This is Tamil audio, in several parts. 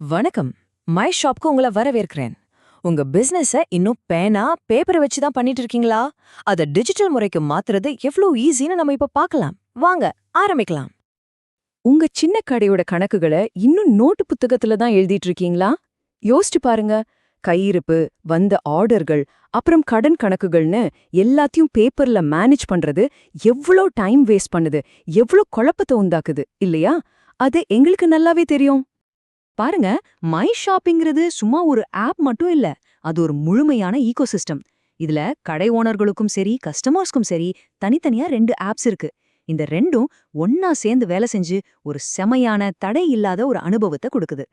வணக்கம். மை ஷாப்க்கு உங்களை வரவேற்கிறேன். உங்க பிசினஸ இன்னும் பேனா பேப்பரை வச்சு தான் பண்ணிட்டு இருக்கீங்களா? அத டிஜிட்டல் முறைக்கு மாத்துறது எவ்வளவு ஈஸின்னு நம்ம இப்ப பார்க்கலாம். வாங்க ஆரம்பிக்கலாம். உங்க சின்ன கடையோட கணக்குகளை இன்னும் நோட்டு புத்தகத்துல தான் எழுதிட்டு இருக்கீங்களா? யோசிச்சு பாருங்க. கையிருப்பு வந்த ஆர்டர்கள் அப்புறம் கடன் கணக்குகள்னு எல்லாத்தையும் பேப்பர்ல மேனேஜ் பண்றது எவ்ளோ டைம் வேஸ்ட் பண்ணுது எவ்ளோ குழப்பத்தை உண்டாக்குது இல்லையா? அது எங்களுக்கு நல்லாவே தெரியும். பாருங்க மை ஷாப்பிங்கிறது சும்மா ஒரு ஆப் மட்டும் இல்ல அது ஒரு முழுமையான ஈகோசிஸ்டம் இதுல கடை ஓனர்களுக்கும் சரி கஸ்டமர்ஸ்க்கும் சரி தனித்தனியா ரெண்டு ஆப்ஸ் இருக்கு. இந்த ரெண்டும் ஒன்னா சேர்ந்து வேலை செஞ்சு ஒரு செமையான தடை இல்லாத ஒரு அனுபவத்தை கொடுக்குது.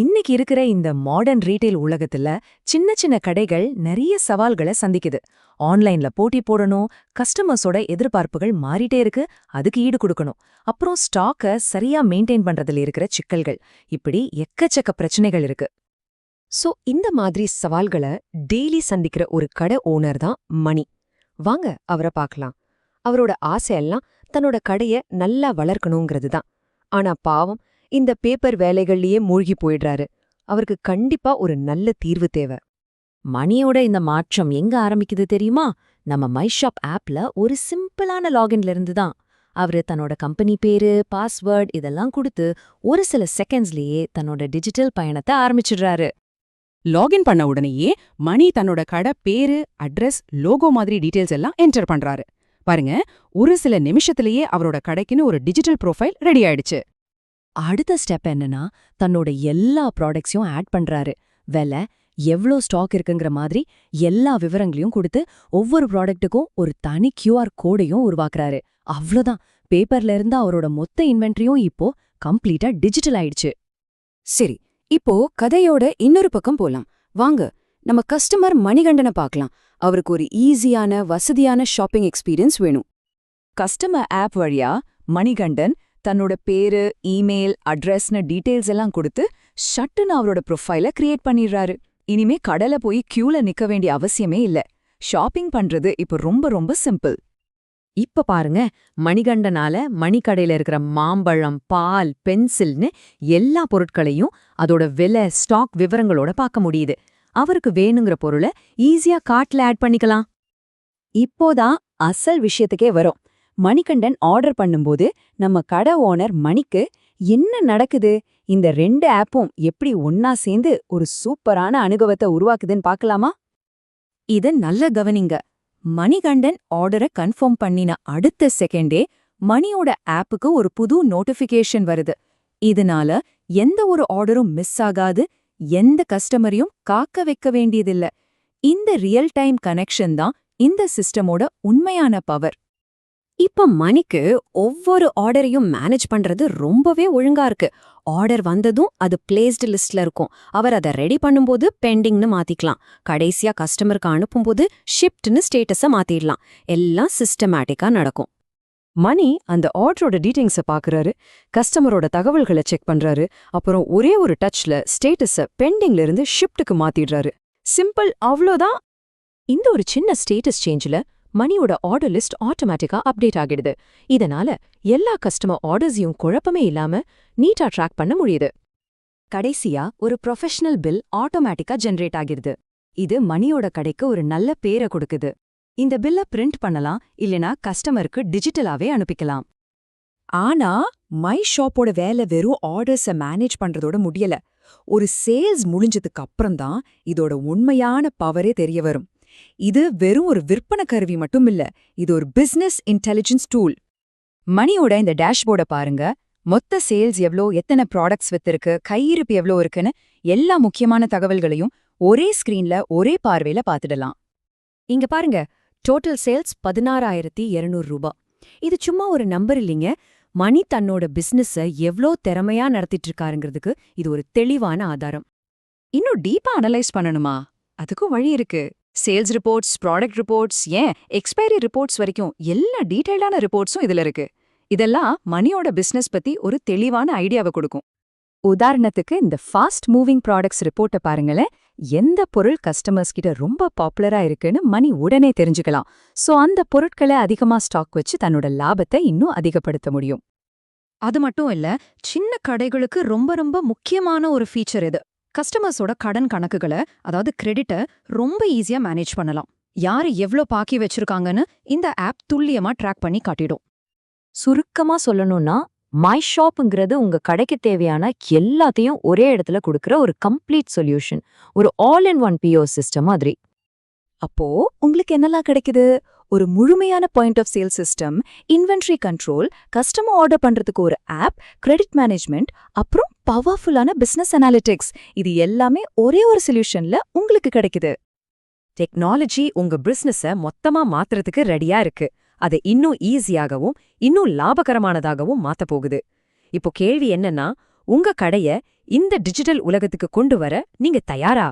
இன்னைக்கு இருக்கிற இந்த மாடர்ன் ரீட்டைல் உலகத்துல சின்ன சின்ன கடைகள் நிறைய சவால்களை சந்திக்குது. ஆன்லைன்ல போட்டி போடணும் கஸ்டமர்ஸோட எதிர்பார்ப்புகள் மாறிட்டே இருக்கு அதுக்கு ஈடு கொடுக்கணும். அப்புறம் ஸ்டாக்க சரியா மெயின்டைன் பண்றதுல இருக்கிற சிக்கல்கள் இப்படி எக்கச்சக்க பிரச்சனைகள் இருக்கு. சோ இந்த மாதிரி சவால்களை டெய்லி சந்திக்கிற ஒரு கடை ஓனர் தான் மணி. வாங்க அவரை பார்க்கலாம். அவரோட ஆசையெல்லாம் தன்னோட கடைய நல்லா வளர்க்கணுங்கிறது தான். ஆனா பாவம் இந்த பேப்பர் வேலைகள்லயே மூழ்கி போயிடுறாரு. அவருக்கு கண்டிப்பா ஒரு நல்ல தீர்வு தேவை. மணியோட இந்த மாற்றம் எங்க ஆரம்பிக்குது தெரியுமா? நம்ம மைஷாப் ஆப்ல ஒரு சிம்பிளான லாகின்ல இருந்து தான். அவரு தன்னோட கம்பெனி பேரு பாஸ்வேர்ட் இதெல்லாம் கொடுத்து ஒரு சில செகண்ட்ஸ்லயே தன்னோட டிஜிட்டல் பயணத்தை ஆரம்பிச்சிடுறாரு. லாகின் பண்ண உடனேயே மணி தன்னோட கடை பேரு அட்ரஸ் லோகோ மாதிரி டீடைல்ஸ் எல்லாம் என்டர் பண்றாரு. பாருங்க ஒரு சில நிமிஷத்திலேயே அவரோட கடைக்குன்னு ஒரு டிஜிட்டல் ப்ரொஃபைல் ரெடி ஆயிடுச்சு. அடுத்த ஸ்டெப் என்னன்னா தன்னோட எல்லா ப்ராடக்ட்ஸையும் ஆட் பண்றாரு. விலை எவ்ளோ ஸ்டாக் இருக்குங்கிற மாதிரி எல்லா விவரங்களையும் கொடுத்து ஒவ்வொரு ப்ராடக்ட்டுக்கும் ஒரு தனி கியூஆர் கோடையும் உருவாக்குறாரு. அவ்வளோதான். பேப்பர்ல இருந்து அவரோட மொத்த இன்வென்ட்ரியும் இப்போ கம்ப்ளீட்டா டிஜிட்டல் ஆயிடுச்சு. சரி இப்போ கதையோட இன்னொரு பக்கம் போலாம். வாங்க நம்ம கஸ்டமர் மணிகண்டனை பார்க்கலாம். அவருக்கு ஒரு ஈஸியான வசதியான ஷாப்பிங் எக்ஸ்பீரியன்ஸ் வேணும். கஸ்டமர் ஆப் வழியா மணிகண்டன் தன்னோட பேரு இமெயில் அட்ரஸ்னு டீட்டெயில்ஸ் எல்லாம் கொடுத்து ஷட்டுன்னு அவரோட ப்ரொஃபைல கிரியேட் பண்ணிடுறாரு. இனிமே கடல போய் கியூல நிக்க வேண்டிய அவசியமே இல்ல. ஷாப்பிங் பண்றது இப்ப ரொம்ப ரொம்ப சிம்பிள் இப்ப பாருங்க மணிகண்டனால மணிக்கடையில இருக்கிற மாம்பழம் பால் பென்சில்னு எல்லா பொருட்களையும் அதோட விலை ஸ்டாக் விவரங்களோட பார்க்க முடியுது. அவருக்கு வேணுங்கிற பொருளை ஈஸியா காட்ல ஆட் பண்ணிக்கலாம். இப்போதான் அசல் விஷயத்துக்கே வரும். மணிகண்டன் ஆர்டர் பண்ணும்போது நம்ம கடை ஓனர் மணிக்கு என்ன நடக்குது? இந்த ரெண்டு ஆப்பும் எப்படி ஒன்னா சேர்ந்து ஒரு சூப்பரான அனுபவத்தை உருவாக்குதுன்னு பார்க்கலாமா? இத நல்ல கவனிங்க. மணிகண்டன் ஆர்டரை கன்ஃபார்ம் பண்ணின அடுத்த செகண்டே மணியோட ஆப்புக்கு ஒரு புது நோட்டிஃபிகேஷன் வருது. இதனால எந்த ஒரு ஆர்டரும் மிஸ் ஆகாது எந்த கஸ்டமரையும் காக்க வைக்க வேண்டியதில்ல. இந்த ரியல் டைம் கனெக்ஷன் தான் இந்த சிஸ்டமோட உண்மையான பவர் இப்ப மணிக்கு ஒவ்வொரு ஆர்டரையும் மேனேஜ் பண்றது ரொம்பவே ஒழுங்கா இருக்கு. ஆர்டர் வந்ததும் அது பிளேஸ்டு லிஸ்ட்ல இருக்கும். அவர் அதை ரெடி பண்ணும்போது பெண்டிங்னு மாத்திக்கலாம். கடைசியா கஸ்டமருக்கு அனுப்பும்போது ஷிப்ட்னு ஸ்டேட்டஸ மாத்திடலாம். எல்லாம் சிஸ்டமேட்டிக்கா நடக்கும். மணி அந்த ஆர்டரோட டீட்டெயில்ஸை பாக்குறாரு. கஸ்டமரோட தகவல்களை செக் பண்றாரு. அப்புறம் ஒரே ஒரு டச்ல ஸ்டேட்டஸ பெண்டிங்ல இருந்து ஷிப்டுக்கு மாத்திடுறாரு. சிம்பிள் அவ்வளோதான் இந்த ஒரு சின்ன ஸ்டேட்டஸ் சேஞ்சில் மணியோட ஆர்டர் லிஸ்ட் ஆட்டோமேட்டிக்கா அப்டேட் ஆகிடுது. இதனால எல்லா கஸ்டமர் ஆர்டர்ஸையும் குழப்பமே இல்லாம நீட்டா ட்ராக் பண்ண முடியுது. கடைசியா ஒரு ப்ரொஃபஷனல் பில் ஆட்டோமேட்டிக்கா ஜெனரேட் ஆகிருது இது மணியோட கடைக்கு ஒரு நல்ல பேரை கொடுக்குது. இந்த பில்ல பிரிண்ட் பண்ணலாம் இல்லனா கஸ்டமருக்கு டிஜிட்டலாவே அனுப்பிக்கலாம். ஆனா மை ஷாப்போட வேலை வெறும் ஆர்டர்ஸ மேனேஜ் பண்றதோட முடியல. ஒரு சேல்ஸ் முடிஞ்சதுக்கு அப்புறம்தான் இதோட உண்மையான பவரே தெரிய வரும். இது வெறும் ஒரு விற்பனை கருவி மட்டும் இல்ல இது ஒரு பிசினஸ் இன்டெலிஜென்ஸ் டூல் மணியோட இந்த டேஷ்போர்டை பாருங்க. மொத்த சேல்ஸ் எவ்ளோ எத்தனை ப்ராடக்ட்ஸ் வித்திருக்கு கையிருப்பு எவ்ளோ இருக்குன்னு எல்லா முக்கியமான தகவல்களையும் ஒரே ஸ்கிரீன்ல ஒரே பார்வையில பாத்துடலாம் இங்க பாருங்க டோட்டல் சேல்ஸ் பதினாறாயிரத்தி இருநூறு ரூபாய் இது சும்மா ஒரு நம்பர் இல்லைங்க. மணி தன்னோட பிசினஸ எவ்ளோ திறமையா நடத்திட்டு இருக்காருங்கிறதுக்கு இது ஒரு தெளிவான ஆதாரம். இன்னும் டீப்பா அனலைஸ் பண்ணணுமா? அதுக்கும் வழி இருக்கு. சேல்ஸ் ரிப்போர்ட்ஸ் ப்ராடக்ட் ரிப்போர்ட்ஸ் ஏன்? எக்ஸ்பைரி ரிப்போர்ட்ஸ் வரைக்கும் எல்லா டீடைல்டான ரிப்போர்ட்ஸும் இதுல இருக்கு. இதெல்லாம் மணியோட பிசினஸ் பத்தி ஒரு தெளிவான ஐடியாவை கொடுக்கும். உதாரணத்துக்கு இந்த ஃபாஸ்ட் மூவிங் ப்ராடக்ட்ஸ் ரிப்போர்ட்டை பாருங்களேன். எந்த பொருள் கஸ்டமர்ஸ் கிட்ட ரொம்ப பாப்புலரா இருக்குன்னு மணி உடனே தெரிஞ்சுக்கலாம். சோ அந்த பொருட்களை அதிகமா ஸ்டாக் வச்சு தன்னோட லாபத்தை இன்னும் அதிகப்படுத்த முடியும். அது மட்டும் இல்ல சின்ன கடைகளுக்கு ரொம்ப ரொம்ப முக்கியமான ஒரு ஃபீச்சர் இது. கஸ்டமர்ஸோட கடன் கணக்குகளை அதாவது கிரெடிட்டை ரொம்ப ஈஸியா மேனேஜ் பண்ணலாம். யாரு எவ்ளோ பாக்கி வச்சிருக்காங்கன்னு இந்த ஆப் துல்லியமா ட்ராக் பண்ணி காட்டிடும். சுருக்கமா சொல்லணும்னா மை ஷாப்புங்கிறது உங்க கடைக்கு தேவையான எல்லாத்தையும் ஒரே இடத்துல கொடுக்கற ஒரு கம்ப்ளீட் சொல்யூஷன் ஒரு all in one P O system மாதிரி. அப்போ உங்களுக்கு என்னெல்லாம் கிடைக்குது? ஒரு முழுமையான point of sale system inventory control customer order பண்றதுக்கு ஒரு ஆப் கிரெடிட் மேனேஜ்மெண்ட் அப்புறம் பவர்ஃபுல்லான பிசினஸ் அனாலிட்டிக்ஸ் இது எல்லாமே ஒரே ஒரு சொல்யூஷன்ல உங்களுக்கு கிடைக்குது. டெக்னாலஜி உங்க பிசினஸ மொத்தமா மாத்துறதுக்கு ரெடியா இருக்கு. அதை இன்னும் ஈஸியாகவும் இன்னும் லாபகரமானதாகவும் மாத்த போகுது. இப்போ கேள்வி என்னன்னா உங்க கடைய இந்த டிஜிட்டல் உலகத்துக்கு கொண்டு வர நீங்க தயாரா?